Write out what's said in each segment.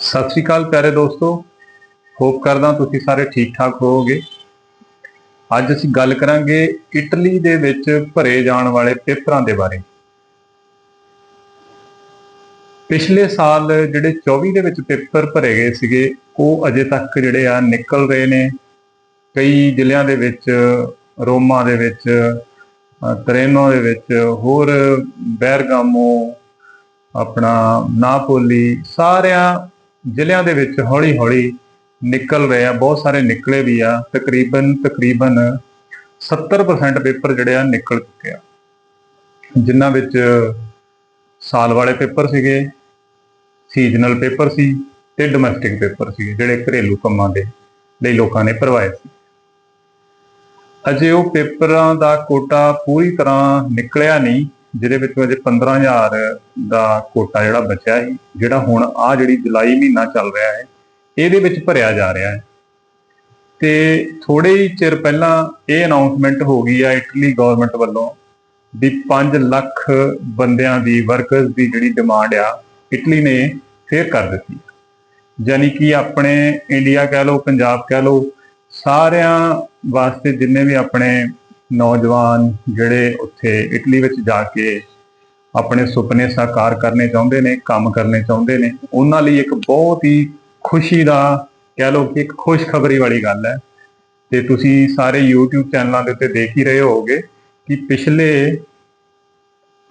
ਸਤਿ ਸ਼੍ਰੀ ਅਕਾਲ ਪਿਆਰੇ ਦੋਸਤੋ। ਹੋਪ ਕਰਦਾ ਤੁਸੀਂ ਸਾਰੇ ਠੀਕ ਠਾਕ ਹੋਵੋਗੇ। ਅੱਜ ਅਸੀਂ ਗੱਲ ਕਰਾਂਗੇ ਇਟਲੀ ਦੇ ਵਿੱਚ ਭਰੇ ਜਾਣ ਵਾਲੇ ਪੇਪਰਾਂ ਦੇ ਬਾਰੇ। ਪਿਛਲੇ ਸਾਲ ਜਿਹੜੇ 24 ਦੇ ਵਿੱਚ ਪੇਪਰ ਭਰੇ ਗਏ ਸੀਗੇ, ਉਹ ਅਜੇ ਤੱਕ ਜਿਹੜੇ ਆ ਨਿਕਲ ਰਹੇ ਨੇ। ਕਈ ਜ਼ਿਲ੍ਹਿਆਂ ਦੇ ਵਿੱਚ, ਰੋਮਾ ਦੇ ਵਿੱਚ ਤਰੇਨੋ ਦੇ ਵਿੱਚ, ਹੋਰ ਬੈਰਗਾਮੋ ਆਪਣਾ ਨਾਪੋਲੀ ਸਾਰਿਆਂ ਜ਼ਿਲ੍ਹਿਆਂ ਦੇ ਵਿੱਚ ਹੌਲੀ-ਹੌਲੀ ਨਿਕਲ ਰਹੇ ਆ, ਬਹੁਤ ਸਾਰੇ ਨਿਕਲੇ ਵੀ ਆ, ਤਕਰੀਬਨ ਤਕਰੀਬਨ 70% ਪੇਪਰ ਜਿਹੜੇ ਆ ਨਿਕਲ ਚੁੱਕੇ ਆ। ਜਿਨ੍ਹਾਂ ਵਿੱਚ ਸਾਲ ਵਾਲੇ ਪੇਪਰ ਸੀਗੇ ਸੀਜ਼ਨਲ ਪੇਪਰ ਸੀ ਤੇ ਡੋਮੈਸਟਿਕ ਪੇਪਰ ਸੀਗੇ, ਜਿਹੜੇ ਘਰੇਲੂ ਕੰਮਾਂ ਦੇ ਲਈ ਲੋਕਾਂ ਨੇ ਭਰਵਾਏ ਸੀ। ਅਜੇ ਉਹ ਪੇਪਰਾਂ ਦਾ ਕੋਟਾ ਪੂਰੀ ਤਰ੍ਹਾਂ ਨਿਕਲਿਆ ਨਹੀਂ। ਜਿਹਦੇ ਵਿੱਚੋਂ ਅਜੇ 15000 ਦਾ ਕੋਟਾ ਜਿਹੜਾ ਬਚਿਆ ਸੀ, ਜਿਹੜਾ ਹੁਣ ਆ ਜਿਹੜੀ ਜੁਲਾਈ ਮਹੀਨਾ ਚੱਲ ਰਿਹਾ ਹੈ, ਇਹਦੇ ਵਿੱਚ ਭਰਿਆ ਜਾ ਰਿਹਾ ਹੈ। ਤੇ ਥੋੜੇ ਹੀ ਚਿਰ ਪਹਿਲਾਂ ਇਹ ਅਨਾਉਂਸਮੈਂਟ ਹੋ ਗਈ ਆ ਇਟਲੀ ਗਵਰਨਮੈਂਟ ਵੱਲੋਂ ਵੀ 5 ਲੱਖ ਬੰਦਿਆਂ ਦੀ ਵਰਕਰਸ ਦੀ ਜਿਹੜੀ ਡਿਮਾਂਡ ਆ ਇਟਲੀ ਨੇ ਫੇਰ ਕਰ ਦਿੱਤੀ। ਯਾਨੀ ਕਿ ਆਪਣੇ ਇੰਡੀਆ ਕਹਿ ਲਓ, ਪੰਜਾਬ ਕਹਿ ਲਓ, ਸਾਰਿਆਂ ਵਾਸਤੇ ਜਿੰਨੇ ਵੀ ਆਪਣੇ ਨੌਜਵਾਨ ਜਿਹੜੇ ਉੱਥੇ ਇਟਲੀ ਵਿੱਚ ਜਾ ਕੇ ਆਪਣੇ ਸੁਪਨੇ ਸਾਕਾਰ ਕਰਨੇ ਚਾਹੁੰਦੇ ਨੇ, ਕੰਮ ਕਰਨੇ ਚਾਹੁੰਦੇ ਨੇ, ਉਹਨਾਂ ਲਈ ਇੱਕ ਬਹੁਤ ਹੀ ਖੁਸ਼ੀ ਦਾ ਕਹਿ ਲਓ ਕਿ ਇੱਕ ਖੁਸ਼ਖਬਰੀ ਵਾਲੀ ਗੱਲ ਹੈ। ਤੇ ਤੁਸੀਂ ਸਾਰੇ YouTube ਚੈਨਲਾਂ ਦੇ ਉੱਤੇ ਦੇਖ ਹੀ ਰਹੇ ਹੋਗੇ ਕਿ ਪਿਛਲੇ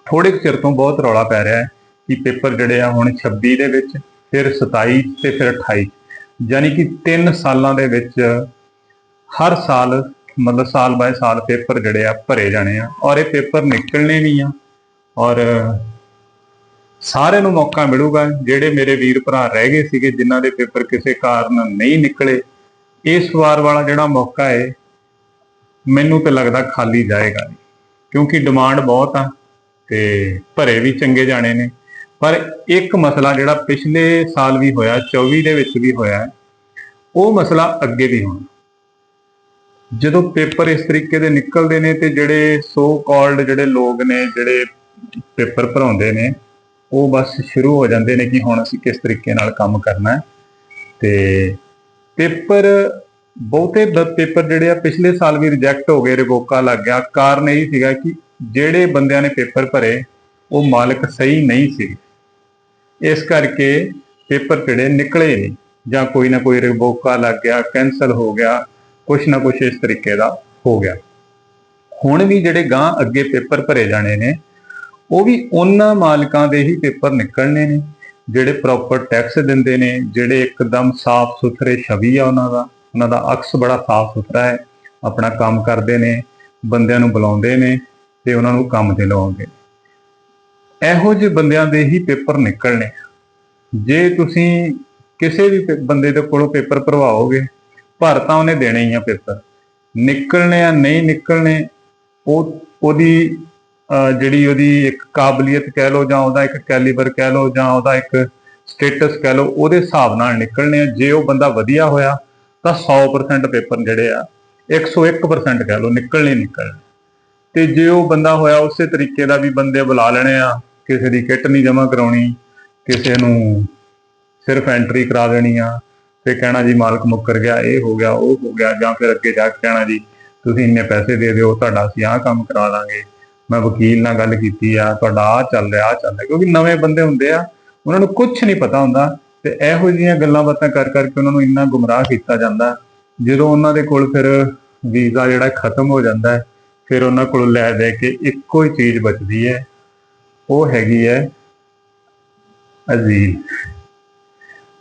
ਥੋੜੇ ਕੁ ਚਿਰ ਤੋਂ ਬਹੁਤ ਰੌਲਾ ਪੈ ਰਿਹਾ ਹੈ ਕਿ ਪੇਪਰ ਜਿਹੜੇ ਆ ਹੁਣ 26 ਦੇ ਵਿੱਚ, ਫਿਰ 27 ਤੇ ਫਿਰ 28 ਯਾਨੀ ਕਿ 3 ਸਾਲਾਂ ਦੇ ਵਿੱਚ ਹਰ ਸਾਲ ਮਤਲਬ ਸਾਲ ਬਾਏ ਸਾਲ ਪੇਪਰ ਜਿਹੜੇ ਆ ਭਰੇ ਜਾਣੇ ਆ ਔਰ ਇਹ ਪੇਪਰ ਨਿਕਲਣੇ ਵੀ ਆ ਔਰ ਸਾਰਿਆਂ ਨੂੰ ਮੌਕਾ ਮਿਲੂਗਾ ਜਿਹੜੇ ਮੇਰੇ ਵੀਰ ਭਰਾ ਰਹਿ ਗਏ ਸੀਗੇ ਜਿਨ੍ਹਾਂ ਦੇ ਪੇਪਰ ਕਿਸੇ ਕਾਰਨ ਨਹੀਂ ਨਿਕਲੇ, ਇਸ ਵਾਰ ਵਾਲਾ ਜਿਹੜਾ ਮੌਕਾ ਹੈ ਮੈਨੂੰ ਤੇ ਲੱਗਦਾ ਖਾਲੀ ਜਾਏਗਾ ਕਿਉਂਕਿ ਡਿਮਾਂਡ ਬਹੁਤ ਆ ਤੇ ਭਰੇ ਵੀ ਚੰਗੇ ਜਾਣੇ ਨੇ, ਪਰ ਇੱਕ ਮਸਲਾ ਜਿਹੜਾ ਪਿਛਲੇ ਸਾਲ ਵੀ ਹੋਇਆ 24 ਦੇ ਵਿੱਚ ਵੀ ਹੋਇਆ, ਉਹ ਮਸਲਾ ਅੱਗੇ ਵੀ ਹੋਣਾ। ਜਦੋਂ ਪੇਪਰ ਇਸ ਤਰੀਕੇ ਦੇ ਨਿਕਲਦੇ ਨੇ ਤੇ ਜਿਹੜੇ ਸੋ ਕਾਲਡ ਜਿਹੜੇ ਲੋਕ ਨੇ, ਜਿਹੜੇ ਪੇਪਰ ਭਰਾਉਂਦੇ ਨੇ, ਉਹ ਬਸ ਸ਼ੁਰੂ ਹੋ ਜਾਂਦੇ ਨੇ ਕਿ ਹੁਣ ਅਸੀਂ ਕਿਸ ਤਰੀਕੇ ਨਾਲ ਕੰਮ ਕਰਨਾ ਹੈ। ਤੇ ਪੇਪਰ, ਬਹੁਤੇ ਬ- ਪੇਪਰ ਜਿਹੜੇ ਆ, ਪਿਛਲੇ ਸਾਲ ਵੀ ਰਿਜੈਕਟ ਹੋ ਗਏ ਰਿਵੋਕਾ ਲੱਗ ਗਿਆ। ਕਾਰਨ ਇਹ ਸੀਗਾ ਕਿ ਜਿਹੜੇ ਬੰਦਿਆਂ ਨੇ ਪੇਪਰ ਭਰੇ, ਉਹ ਮਾਲਕ ਸਹੀ ਨਹੀਂ ਸੀ। ਇਸ ਕਰਕੇ ਪੇਪਰ ਜਿਹੜੇ ਨਿਕਲੇ ਨਹੀਂ, ਜਾਂ ਕੋਈ ਨਾ ਕੋਈ ਰਿਵੋਕਾ ਲੱਗ ਗਿਆ ਕੈਨਸਲ ਹੋ ਗਿਆ ਕੁਛ ਨਾ ਕੁਛ ਇਸ ਤਰੀਕੇ ਦਾ ਹੋ ਗਿਆ। ਹੁਣ ਵੀ ਜਿਹੜੇ ਗਾਂ ਅੱਗੇ ਪੇਪਰ ਭਰੇ ਜਾਣੇ ਨੇ, ਉਹ ਵੀ ਉਹਨਾਂ ਮਾਲਕਾਂ ਦੇ ਹੀ ਪੇਪਰ ਨਿਕਲਣੇ ਨੇ, ਜਿਹੜੇ ਪ੍ਰੋਪਰ ਟੈਕਸ ਦਿੰਦੇ ਨੇ, ਜਿਹੜੇ ਇੱਕਦਮ ਸਾਫ਼ ਸੁਥਰੇ ਛਵੀ ਆ ਉਹਨਾਂ ਦਾ ਉਹਨਾਂ ਦਾ ਅਕਸ ਬੜਾ ਸਾਫ਼ ਸੁਥਰਾ ਹੈ, ਆਪਣਾ ਕੰਮ ਕਰਦੇ ਨੇ, ਬੰਦਿਆਂ ਨੂੰ ਬੁਲਾਉਂਦੇ ਨੇ ਤੇ ਉਹਨਾਂ ਨੂੰ ਕੰਮ ਤੇ ਲਾਉਂਦੇ ਇਹੋ ਜਿਹੇ ਬੰਦਿਆਂ ਦੇ ਹੀ ਪੇਪਰ ਨਿਕਲਣੇ। ਜੇ ਤੁਸੀਂ ਕਿਸੇ ਵੀ ਪੇ- ਬੰਦੇ ਦੇ ਕੋਲੋਂ ਪੇਪਰ ਭਰਵਾਓਗੇ ਭਰ ਤਾਂ ਉਹਨੇ ਦੇਣੇ ਹੀ ਆ ਪੇਪਰ ਨਿਕਲਣੇ ਆ, ਨਹੀਂ ਨਿਕਲਣੇ, ਉਹ, ਉਹਦੀ ਜਿਹੜੀ ਉਹਦੀ ਇੱਕ ਕਾਬਲੀਅਤ ਕਹਿ ਲਓ ਜਾਂ ਉਹਦਾ ਇੱਕ ਕੈਲੀਬਰ ਕਹਿ ਲਓ ਜਾਂ ਉਹਦਾ ਇੱਕ ਸਟੇਟਸ ਕਹਿ ਲਓ, ਉਹਦੇ ਹਿਸਾਬ ਨਾਲ ਨਿਕਲਣੇ ਆ। ਜੇ ਉਹ ਬੰਦਾ ਵਧੀਆ ਹੋਇਆ, ਤਾਂ 100% ਪੇਪਰ ਜਿਹੜੇ ਆ 101% ਕਹਿ ਲਓ, ਨਿਕਲਣੇ ਨਿਕਲਣੇ। ਤੇ ਜੇ ਉਹ ਬੰਦਾ ਹੋਇਆ ਉਸੇ ਤਰੀਕੇ ਦਾ ਵੀ ਬੰਦੇ ਬੁਲਾ ਲੈਣੇ ਆ, ਕਿਸੇ ਦੀ ਕਿੱਟ ਨਹੀਂ ਜਮ੍ਹਾਂ ਕਰਾਉਣੀ, ਕਿਸੇ ਨੂੰ ਸਿਰਫ ਐਂਟਰੀ ਕਰਾ ਦੇਣੀ ਆ ਤੇ ਕਹਿਣਾ ਜੀ ਮਾਲਕ ਮੁੱਕਰ ਗਿਆ, ਇਹ ਹੋ ਗਿਆ, ਉਹ ਹੋ ਗਿਆ, ਜਾਂ ਫਿਰ ਅੱਗੇ ਜਾ ਕੇ ਕਹਿਣਾ ਜੀ, ਤੁਸੀਂ ਇੰਨੇ ਪੈਸੇ ਦੇ ਦਿਓ, ਤੁਹਾਡਾ ਅਸੀਂ ਆਹ ਕੰਮ ਕਰਾ ਲਾਂਗੇ। ਮੈਂ ਵਕੀਲ ਨਾਲ ਗੱਲ ਕੀਤੀ ਆ, ਤੁਹਾਡਾ ਆਹ ਚੱਲ ਰਿਹਾ, ਆਹ ਚੱਲ ਰਿਹਾ, ਕਿਉਂਕਿ ਨਵੇਂ ਬੰਦੇ ਹੁੰਦੇ ਆ, ਉਹਨਾਂ ਨੂੰ ਕੁਝ ਨਹੀਂ ਪਤਾ ਹੁੰਦਾ। ਤੇ ਇਹੋ ਜਿਹੀਆਂ ਗੱਲਾਂ ਬਾਤਾਂ ਕਰ ਕਰਕੇ ਉਹਨਾਂ ਨੂੰ ਇੰਨਾ ਗੁੰਮਰਾਹ ਕੀਤਾ ਜਾਂਦਾ, ਜਦੋਂ ਉਹਨਾਂ ਦੇ ਕੋਲ ਫਿਰ ਵੀਜ਼ਾ ਜਿਹੜਾ ਖਤਮ ਹੋ ਜਾਂਦਾ ਹੈ, ਫਿਰ ਉਹਨਾਂ ਕੋਲ ਲੈ ਦੇ ਕੇ ਇੱਕੋ ਹੀ ਚੀਜ਼ ਬਚਦੀ ਹੈ, ਉਹ ਹੈਗੀ ਹੈ ਅਜ਼ੀਲ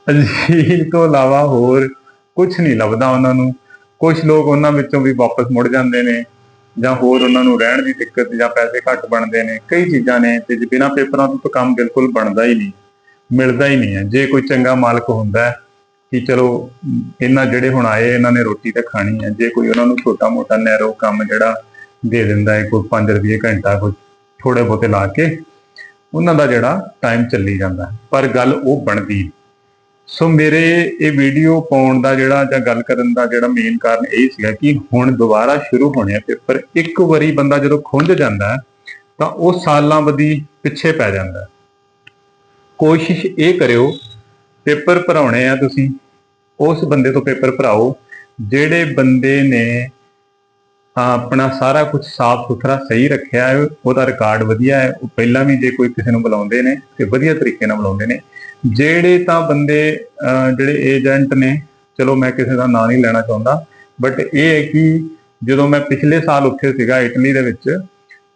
ਅਜ਼ੀਲ ਤੋਂ ਇਲਾਵਾ ਹੋਰ ਕੁਝ ਨਹੀਂ ਲੱਭਦਾ ਉਹਨਾਂ ਨੂੰ। ਕੁਝ ਲੋਕ ਉਹਨਾਂ ਵਿੱਚੋਂ ਵੀ ਵਾਪਸ ਮੁੜ ਜਾਂਦੇ ਨੇ ਜਾਂ ਹੋਰ ਉਹਨਾਂ ਨੂੰ ਰਹਿਣ ਦੀ ਦਿੱਕਤ ਜਾਂ ਪੈਸੇ ਘੱਟ ਬਣਦੇ ਨੇ। ਕਈ ਚੀਜ਼ਾਂ ਨੇ ਤੇ ਜੇ ਬਿਨਾਂ ਪੇਪਰਾਂ ਤੋਂ ਤਾਂ ਕੰਮ ਬਿਲਕੁਲ ਬਣਦਾ ਹੀ ਨਹੀਂ, ਮਿਲਦਾ ਹੀ ਨਹੀਂ ਹੈ। ਜੇ ਕੋਈ ਚੰਗਾ ਮਾਲਕ ਹੁੰਦਾ ਕਿ ਚਲੋ ਇਹਨਾਂ ਜਿਹੜੇ ਹੁਣ ਆਏ, ਇਹਨਾਂ ਨੇ ਰੋਟੀ ਤਾਂ ਖਾਣੀ ਹੈ। ਜੇ ਕੋਈ ਉਹਨਾਂ ਨੂੰ ਛੋਟਾ ਮੋਟਾ ਨੈਰੋ ਕੰਮ ਜਿਹੜਾ ਦੇ ਦਿੰਦਾ ਹੈ, ਕੋਈ 5 ਰੁਪਏ ਘੰਟਾ ਕੋਈ ਥੋੜੇ ਬਹੁਤੇ ਲਾ ਕੇ, ਉਹਨਾਂ ਦਾ ਜਿਹੜਾ ਟਾਈਮ ਚੱਲੀ ਜਾਂਦਾ ਪਰ ਗੱਲ ਉਹ ਬਣਦੀ ਸੋ ਮੇਰੇ ਇਹ ਵੀਡੀਓ ਪਾਉਣ ਦਾ ਜਿਹੜਾ ਜਾਂ ਗੱਲ ਕਰਨ ਦਾ ਜਿਹੜਾ ਮੇਨ ਕਾਰਨ ਇਹ ਸੀਗਾ ਕਿ ਹੁਣ ਦੁਬਾਰਾ ਸ਼ੁਰੂ ਹੋਣੇ ਆ ਪੇਪਰ, ਇੱਕ ਵਾਰੀ ਬੰਦਾ ਜਦੋਂ ਖੁੰਝ ਜਾਂਦਾ ਤਾਂ ਉਹ ਸਾਲਾਂ ਬਦੀ ਪਿੱਛੇ ਪੈ ਜਾਂਦਾ ਕੋਸ਼ਿਸ਼ ਇਹ ਕਰਿਓ, ਪੇਪਰ ਭਰਾਉਣੇ ਆ ਤੁਸੀਂ, ਉਸ ਬੰਦੇ ਤੋਂ ਪੇਪਰ ਭਰਾਓ, ਜਿਹੜੇ ਬੰਦੇ ਨੇ ਆਪਣਾ ਸਾਰਾ ਕੁਝ ਸਾਫ਼ ਸੁਥਰਾ ਸਹੀ ਰੱਖਿਆ ਹੈ, ਉਹਦਾ ਰਿਕਾਰਡ ਵਧੀਆ ਹੈ, ਉਹ ਪਹਿਲਾਂ ਵੀ ਜੇ ਕੋਈ ਕਿਸੇ ਨੂੰ ਬੁਲਾਉਂਦੇ ਨੇ, ਤੇ ਵਧੀਆ ਤਰੀਕੇ ਨਾਲ ਬੁਲਾਉਂਦੇ ਨੇ ਜਿਹੜੇ ਤਾਂ ਬੰਦੇ ਜਿਹੜੇ ਏਜੰਟ ਨੇ, ਚਲੋ ਮੈਂ ਕਿਸੇ ਦਾ ਨਾਂ ਨਹੀਂ ਲੈਣਾ ਚਾਹੁੰਦਾ ਬਟ ਇਹ ਹੈ ਕਿ ਜਦੋਂ ਮੈਂ ਪਿਛਲੇ ਸਾਲ ਉੱਥੇ ਸੀਗਾ ਇਟਲੀ ਦੇ ਵਿੱਚ,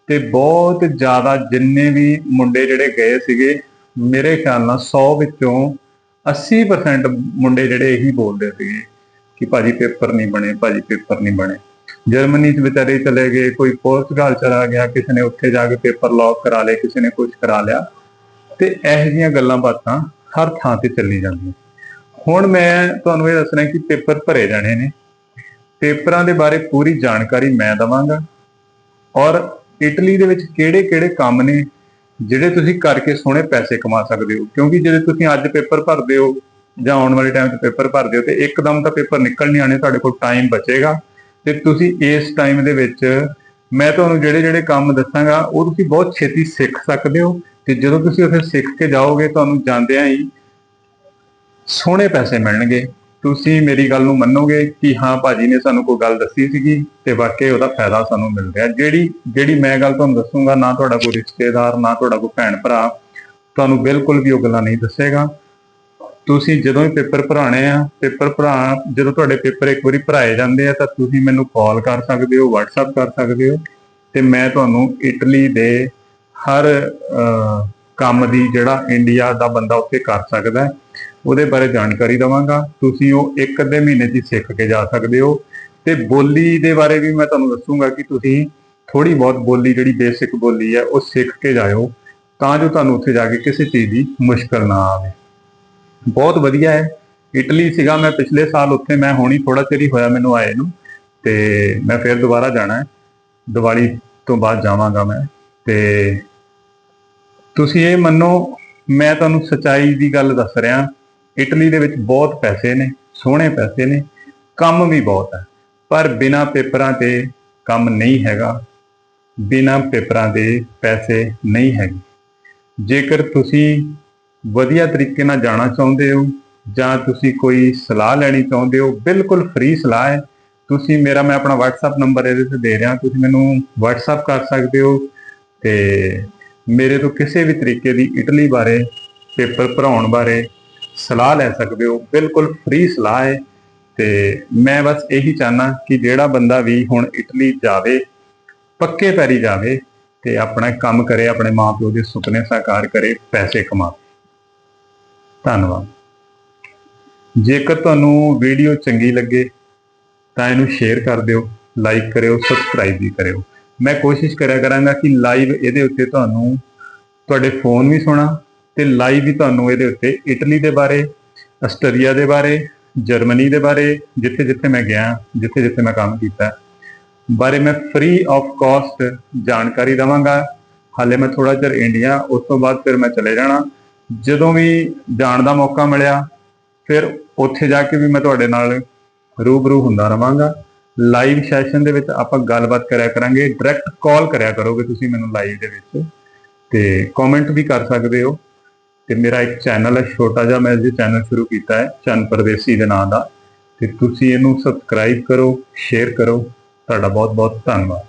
ਤੇ ਬਹੁਤ ਜ਼ਿਆਦਾ ਜਿੰਨੇ ਵੀ ਮੁੰਡੇ ਜਿਹੜੇ ਗਏ ਸੀਗੇ, ਮੇਰੇ ਖਿਆਲ ਨਾਲ 100 ਵਿੱਚੋਂ 80% ਮੁੰਡੇ ਜਿਹੜੇ ਇਹੀ ਬੋਲਦੇ ਸੀਗੇ ਕਿ ਭਾਜੀ ਪੇਪਰ ਨਹੀਂ ਬਣੇ, ਭਾਜੀ ਪੇਪਰ ਨਹੀਂ ਬਣੇ। ਜਰਮਨੀ ਚ ਵਿਚਾਰੇ ਚਲੇ ਗਏ, ਕੋਈ ਪੋਰਚੁਗਲ ਚਲਾ ਗਿਆ, ਕਿਸੇ ਨੇ ਉੱਥੇ ਜਾ ਕੇ ਪੇਪਰ ਲੌਕ ਕਰਾ ਲਏ, ਕਿਸੇ ਨੇ ਕੁਝ ਕਰਾ ਲਿਆ। ਤੇ ਇਹੋ ਜਿਹੀਆਂ ਗੱਲਾਂ ਬਾਤਾਂ ਹਰ ਥਾਂ ਤੇ ਚੱਲੀ ਜਾਂਦੀ ਹੈ। ਹੁਣ ਮੈਂ ਤੁਹਾਨੂੰ ਇਹ ਦੱਸਣਾ ਕਿ ਪੇਪਰ ਭਰੇ ਜਾਣੇ ਨੇ। ਪੇਪਰਾਂ ਦੇ ਬਾਰੇ ਪੂਰੀ ਜਾਣਕਾਰੀ ਮੈਂ ਦਵਾਂਗਾ। ਔਰ ਇਟਲੀ ਦੇ ਵਿੱਚ ਕਿਹੜੇ-ਕਿਹੜੇ ਕੰਮ ਨੇ ਜਿਹੜੇ ਤੁਸੀਂ ਕਰਕੇ ਸੋਹਣੇ ਪੈਸੇ ਕਮਾ ਸਕਦੇ ਹੋ? ਕਿਉਂਕਿ ਜੇ ਤੁਸੀਂ ਅੱਜ ਪੇਪਰ ਭਰਦੇ ਹੋ ਜਾਂ ਆਉਣ ਵਾਲੇ ਟਾਈਮ 'ਚ ਪੇਪਰ ਭਰਦੇ ਹੋ ਤੇ ਇੱਕਦਮ ਤਾਂ ਪੇਪਰ ਨਿਕਲ ਨਹੀਂ ਆਣੇ ਤੁਹਾਡੇ ਕੋਲ ਟਾਈਮ ਬਚੇਗਾ। ਤੇ ਤੁਸੀਂ ਇਸ ਟਾਈਮ ਦੇ ਵਿੱਚ ਮੈਂ ਤੁਹਾਨੂੰ ਜਿਹੜੇ ਜਿਹੜੇ ਕੰਮ ਦੱਸਾਂਗਾ, ਉਹ ਤੁਸੀਂ ਬਹੁਤ ਛੇਤੀ ਸਿੱਖ ਸਕਦੇ ਹੋ। ਤੇ ਜਦੋਂ ਤੁਸੀਂ ਉੱਥੇ ਸਿੱਖ ਕੇ ਜਾਓਗੇ, ਤੁਹਾਨੂੰ ਜਾਂਦਿਆਂ ਹੀ ਸੋਹਣੇ ਪੈਸੇ ਮਿਲਣਗੇ। ਤੁਸੀਂ ਮੇਰੀ ਗੱਲ ਨੂੰ ਮੰਨੋਗੇ ਕਿ ਹਾਂ, ਭਾਜੀ ਨੇ ਸਾਨੂੰ ਕੋਈ ਗੱਲ ਦੱਸੀ ਸੀਗੀ ਤੇ ਵਾਕਈ ਉਹਦਾ ਫਾਇਦਾ ਸਾਨੂੰ ਮਿਲ ਰਿਹਾ। ਜਿਹੜੀ ਜਿਹੜੀ ਮੈਂ ਗੱਲ ਤੁਹਾਨੂੰ ਦੱਸੂਗਾ, ਨਾ ਤੁਹਾਡਾ ਕੋਈ ਰਿਸ਼ਤੇਦਾਰ, ਨਾ ਤੁਹਾਡਾ ਕੋਈ ਭੈਣ ਭਰਾ, ਤੁਹਾਨੂੰ ਬਿਲਕੁਲ ਵੀ ਉਹ ਗੱਲਾਂ ਨਹੀਂ ਦੱਸੇਗਾ। ਤੁਸੀਂ ਜਦੋਂ ਹੀ ਪੇਪਰ ਭਰਾਣੇ ਆ, ਪੇਪਰ ਭਰਾ, ਜਦੋਂ ਤੁਹਾਡੇ ਪੇਪਰ ਇੱਕ ਵਾਰੀ ਭਰਾਏ ਜਾਂਦੇ ਆ, ਤਾਂ ਤੁਸੀਂ ਮੈਨੂੰ ਕਾਲ ਕਰ ਸਕਦੇ ਹੋ, WhatsApp ਕਰ ਸਕਦੇ ਹੋ ਤੇ ਮੈਂ ਤੁਹਾਨੂੰ ਇਟਲੀ ਦੇ ਹਰ ਕੰਮ ਦੀ ਜਿਹੜਾ ਇੰਡੀਆ ਦਾ ਬੰਦਾ ਉੱਥੇ ਕਰ ਸਕਦਾ ਹੈ। ਉਹਦੇ ਬਾਰੇ ਜਾਣਕਾਰੀ ਦਵਾਂਗਾ। ਤੁਸੀਂ ਉਹ ਇੱਕ ਅੱਧੇ ਮਹੀਨੇ 'ਚ ਸਿੱਖ ਕੇ ਜਾ ਸਕਦੇ ਹੋ। ਤੇ ਬੋਲੀ ਦੇ ਬਾਰੇ ਵੀ ਮੈਂ ਤੁਹਾਨੂੰ ਦੱਸੂਗਾ ਕਿ ਤੁਸੀਂ ਥੋੜੀ ਬਹੁਤ ਬੋਲੀ, ਜਿਹੜੀ ਬੇਸਿਕ ਬੋਲੀ ਹੈ, ਉਹ ਸਿੱਖ ਕੇ ਜਾਇਓ। ਤਾਂ ਜੋ ਤੁਹਾਨੂੰ ਉੱਥੇ ਜਾ ਕੇ ਕਿਸੇ ਚੀਜ਼ ਦੀ ਮੁਸ਼ਕਲ ਨਾ ਆਵੇ। ਬਹੁਤ ਵਧੀਆ ਹੈ। ਇਟਲੀ ਸੀਗਾ ਮੈਂ ਪਿਛਲੇ ਸਾਲ ਉੱਥੇ, ਮੈਂ ਹੁਣੀ ਥੋੜਾ ਚਿਰ ਹੀ ਹੋਇਆ ਮੈਨੂੰ ਆਏ ਨੂੰ। ਤੇ ਮੈਂ ਫਿਰ ਦੁਬਾਰਾ ਜਾਣਾ ਹੈ। ਦੀਵਾਲੀ ਤੋਂ ਬਾਅਦ ਜਾਵਾਂਗਾ ਮੈਂ। ਤੇ ਤੁਸੀਂ ਇਹ ਮੰਨੋ, ਮੈਂ ਤੁਹਾਨੂੰ ਸਚਾਈ ਦੀ ਗੱਲ ਦੱਸ ਰਿਹਾ। ਇਟਲੀ ਦੇ ਵਿੱਚ ਬਹੁਤ ਪੈਸੇ ਨੇ, ਸੋਹਣੇ ਪੈਸੇ ਨੇ, ਕੰਮ ਵੀ ਬਹੁਤ ਹੈ। ਪਰ ਬਿਨਾ ਪੇਪਰਾਂ ਤੇ ਕੰਮ ਨਹੀਂ ਹੈਗਾ। ਬਿਨਾ ਪੇਪਰਾਂ ਦੇ ਪੈਸੇ ਨਹੀਂ ਹੈਗੇ। ਜੇਕਰ ਤੁਸੀਂ ਵਧੀਆ ਤਰੀਕੇ ਨਾਲ ਜਾਣਾ ਚਾਹੁੰਦੇ ਹੋ, ਜਾਂ ਤੁਸੀਂ ਕੋਈ ਸਲਾਹ ਲੈਣੀ ਚਾਹੁੰਦੇ ਹੋ, ਬਿਲਕੁਲ ਫ੍ਰੀ ਸਲਾਹ ਹੈ। ਤੁਸੀਂ ਮੇਰਾ, ਮੈਂ ਆਪਣਾ WhatsApp ਨੰਬਰ ਇਹਦੇ ਤੇ ਦੇ ਰਿਹਾ। ਤੁਸੀਂ ਮੈਨੂੰ WhatsApp ਕਰ ਸਕਦੇ ਹੋ ਤੇ ਮੇਰੇ ਤੋਂ ਕਿਸੇ ਵੀ ਤਰੀਕੇ ਦੀ ਇਟਲੀ ਬਾਰੇ, ਪੇਪਰ ਭਰਾਉਣ ਬਾਰੇ ਸਲਾਹ ਲੈ ਸਕਦੇ ਹੋ। ਬਿਲਕੁਲ ਫ੍ਰੀ ਸਲਾਹ ਹੈ ਤੇ ਮੈਂ ਬਸ ਇਹੀ ਚਾਹਨਾ ਕਿ ਜਿਹੜਾ ਬੰਦਾ ਵੀ ਹੁਣ ਇਟਲੀ ਜਾਵੇ, ਪੱਕੇ ਪੈਰੀ ਜਾਵੇ ਤੇ ਆਪਣਾ ਕੰਮ ਕਰੇ, ਆਪਣੇ ਮਾਪਿਓ ਦੇ ਸੁਪਨੇ ਸਾਕਾਰ ਕਰੇ, ਪੈਸੇ ਕਮਾਵੇ ਧੰਨਵਾਦ। ਜੇਕਰ ਤੁਹਾਨੂੰ ਵੀਡੀਓ ਚੰਗੀ ਲੱਗੇ ਤਾਂ ਇਹਨੂੰ ਸ਼ੇਅਰ ਕਰ ਦਿਓ ਲਾਈਕ ਕਰਿਓ ਸਬਸਕ੍ਰਾਈਬ ਵੀ ਕਰਿਓ। ਮੈਂ ਕੋਸ਼ਿਸ਼ ਕਰਿਆ ਕਰਾਂਗਾ ਕਿ ਲਾਈਵ ਇਹਦੇ ਉੱਤੇ ਤੁਹਾਨੂੰ ਤੁਹਾਡੇ ਫੋਨ ਵੀ ਸੁਣਾ ਤੇ ਲਾਈਵ ਵੀ ਤੁਹਾਨੂੰ ਇਹਦੇ ਉੱਤੇ ਇਟਲੀ ਦੇ ਬਾਰੇ ਆਸਟਰੀਆ ਦੇ ਬਾਰੇ ਜਰਮਨੀ ਦੇ ਬਾਰੇ, ਜਿੱਥੇ ਜਿੱਥੇ ਮੈਂ ਗਿਆ, ਜਿੱਥੇ ਜਿੱਥੇ ਮੈਂ ਕੰਮ ਕੀਤਾ, ਬਾਰੇ ਮੈਂ ਫ੍ਰੀ ਆਫ ਕਾਸਟ ਜਾਣਕਾਰੀ ਦਵਾਂਗਾ। ਹਾਲੇ ਮੈਂ ਥੋੜਾ ਚਿਰ ਇੰਡੀਆ ਉਸ ਤੋਂ ਬਾਅਦ ਫਿਰ ਮੈਂ ਚਲੇ ਜਾਣਾ। ਜਦੋਂ ਵੀ ਜਾਣ ਦਾ ਮੌਕਾ ਮਿਲਿਆ, ਫਿਰ ਉੱਥੇ ਜਾ ਕੇ ਵੀ ਮੈਂ ਤੁਹਾਡੇ ਨਾਲ ਰੂਬਰੂ ਹੁੰਦਾ ਰਵਾਂਗਾ। ਲਾਈਵ ਸੈਸ਼ਨ ਦੇ ਵਿੱਚ ਆਪਾਂ ਗੱਲਬਾਤ ਕਰਿਆ ਕਰਾਂਗੇ ਡਾਇਰੈਕਟ ਕਾਲ ਕਰਿਆ ਕਰੋਗੇ ਤੁਸੀਂ ਮੈਨੂੰ ਲਾਈਵ ਦੇ ਵਿੱਚ ਤੇ ਕਮੈਂਟ ਵੀ ਕਰ ਸਕਦੇ ਹੋ ਤੇ ਮੇਰਾ ਇੱਕ ਚੈਨਲ ਹੈ, ਛੋਟਾ ਜਿਹਾ ਮੈਂ ਇਹ ਚੈਨਲ ਸ਼ੁਰੂ ਕੀਤਾ ਹੈ, ਚੰਨ ਪਰਦੇਸੀ ਦੇ ਨਾਂ ਦਾ ਤੇ ਤੁਸੀਂ ਇਹਨੂੰ ਸਬਸਕ੍ਰਾਈਬ ਕਰੋ ਸ਼ੇਅਰ ਕਰੋ, ਤੁਹਾਡਾ ਬਹੁਤ ਬਹੁਤ ਧੰਨਵਾਦ।